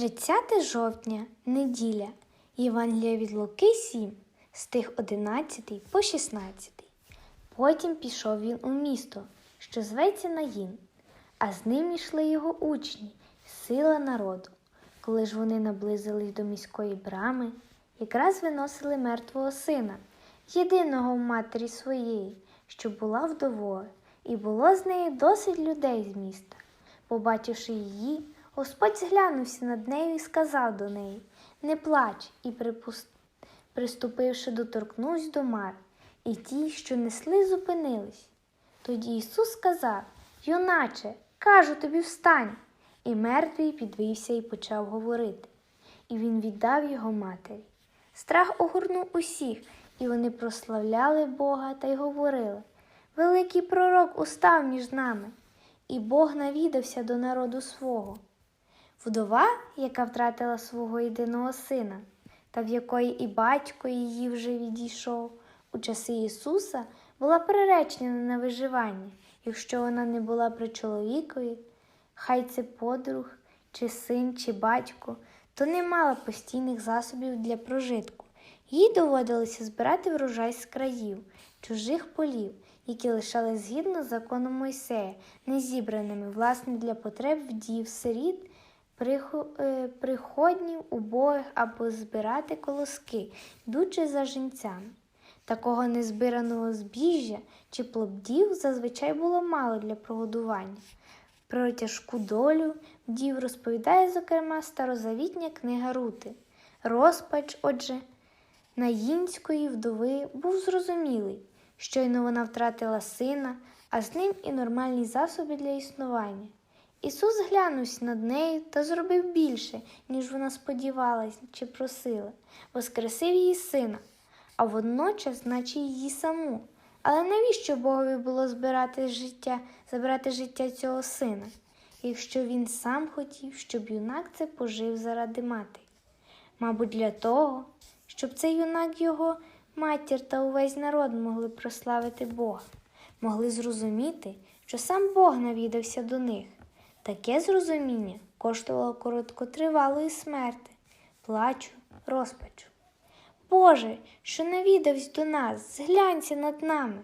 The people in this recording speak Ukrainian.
30 жовтня, неділя, Євангелія від Луки 7, стих 11 по 16. Потім пішов він у місто, що зветься Наїн, а з ним йшли його учні, сила народу. Коли ж вони наблизились до міської брами, якраз виносили мертвого сина, єдиного в матері своєї, що була вдовою, і було з нею досить людей з міста. Побачивши її, Господь зглянувся над нею і сказав до неї Не плач, і припус- приступивши, доторкнувся до Мар, і ті, що несли, зупинились. Тоді Ісус сказав Юначе, кажу тобі, встань. І мертвий підвівся і почав говорити. І він віддав його матері. Страх огорнув усіх, і вони прославляли Бога та й говорили Великий пророк устав між нами, і Бог навідався до народу свого. Вдова, яка втратила свого єдиного сина, та в якої і батько її вже відійшов, у часи Ісуса була приречена на виживання, якщо вона не була при чоловікові, хай це подруг, чи син, чи батько, то не мала постійних засобів для прожитку. Їй доводилося збирати врожай з країв, чужих полів, які лишали згідно з законом Мойсея, не зібраними власне для потреб вдів, сиріт, приходнів, убогих або збирати колоски, йдучи за жінцями. Такого незбираного збіжжя чи плодів зазвичай було мало для прогодування. Про тяжку долю вдів розповідає, зокрема, старозавітня книга Рути. Розпач, отже, наїнської вдови був зрозумілий. Щойно вона втратила сина, а з ним і нормальні засоби для існування. Ісус глянувся над нею та зробив більше, ніж вона сподівалась чи просила, воскресив її сина, а водночас, наче її саму. Але навіщо Богові було збирати життя, забрати життя цього сина, якщо він сам хотів, щоб юнак це пожив заради матері? Мабуть, для того, щоб цей юнак його матір та увесь народ могли прославити Бога, могли зрозуміти, що сам Бог навідався до них. Таке зрозуміння коштувало короткотривалої смерти, плачу, розпачу. Боже, що навідавсь до нас, зглянься над нами.